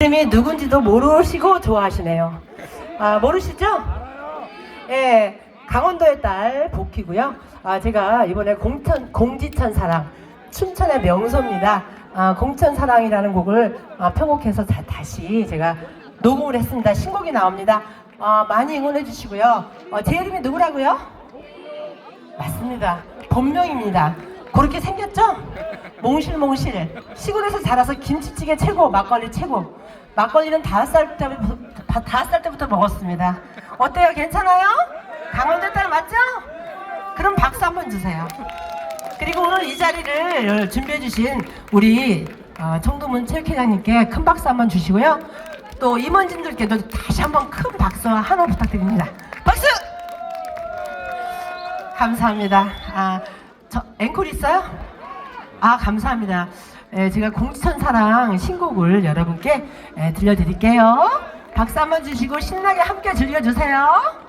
이름이 누군지도 모르시고 좋아하시네요. 아, 모르시죠? 예, 강원도의 딸 복희고요. 아, 제가 이번에 공천, 공지천 사랑, 춘천의 명소입니다. 아, 공천 사랑이라는 곡을 아, 편곡해서 자- 다시 제가 녹음을 했습니다. 신곡이 나옵니다. 아, 많이 응원해 주시고요. 어, 제 이름이 누구라고요? 맞습니다. 본명입니다. 그렇게 생겼죠? 몽실몽실. 시골에서 자라서 김치찌개 최고, 막걸리 최고. 막걸리는 다섯 살 때부터, 다- 다섯 살 때부터 먹었습니다. 어때요? 괜찮아요? 강원도 딸 맞죠? 그럼 박수 한번 주세요. 그리고 오늘 이 자리를 준비해 주신 우리 어, 청도문 체육회장님께 큰 박수 한번 주시고요. 또 임원진들께도 다시 한번 큰 박수와 한호 부탁드립니다. 박수! 감사합니다. 아, 저 앵콜 있어요? 아, 감사합니다. 예, 제가 공지천 사랑 신곡을 여러분께 예, 들려드릴게요. 박수 한번 주시고 신나게 함께 즐겨주세요.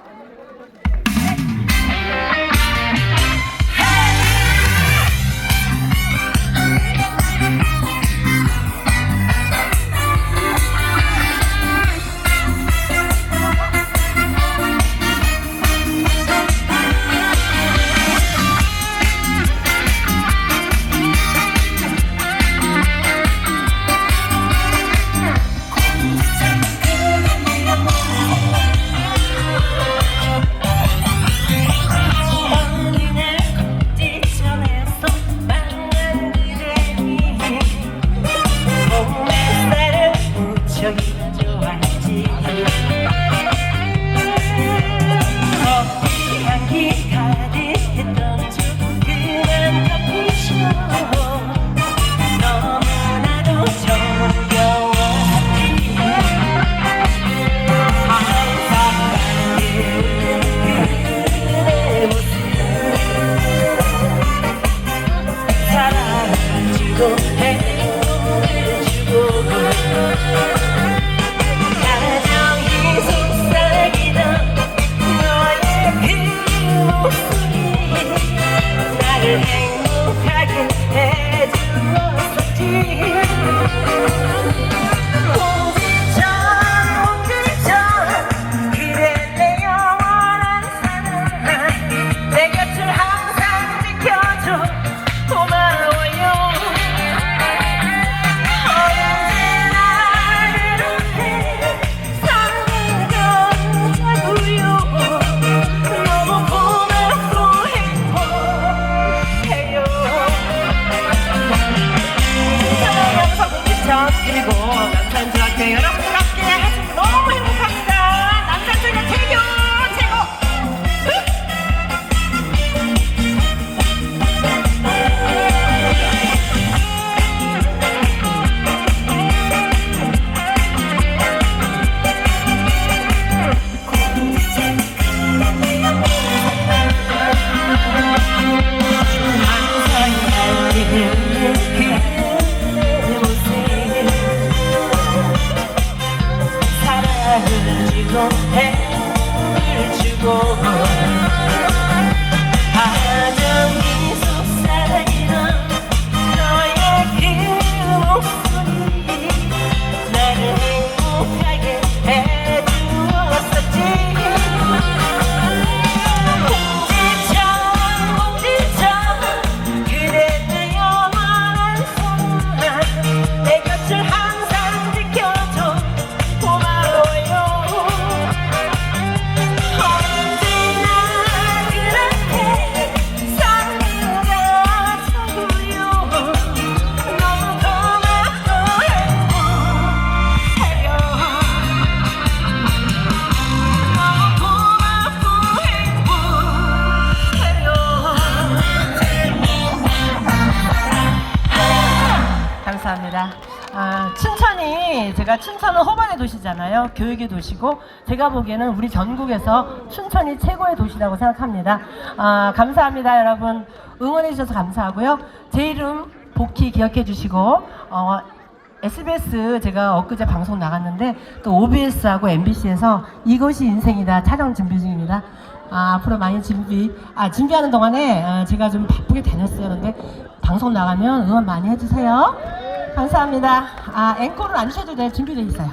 주고 행복을 공기천 그리고 남산중학교 여 감사합니다. 아, 춘천이 제가 춘천은 호반의 도시잖아요. 교육의 도시고 제가 보기에는 우리 전국에서 춘천이 최고의 도시라고 생각합니다. 아, 감사합니다, 여러분. 응원해 주셔서 감사하고요. 제 이름 복희 기억해 주시고 어, SBS 제가 엊그제 방송 나갔는데 또 OBS하고 MBC에서 이것이 인생이다 촬영 준비 중입니다. 아, 앞으로 많이 준비, 아, 준비하는 동안에 아, 제가 좀 바쁘게 다녔어요. 그런데 방송 나가면 응원 많이 해주세요. 감사합니다. 아, 앵콜은 안 주셔도 될 준비되어 있어요.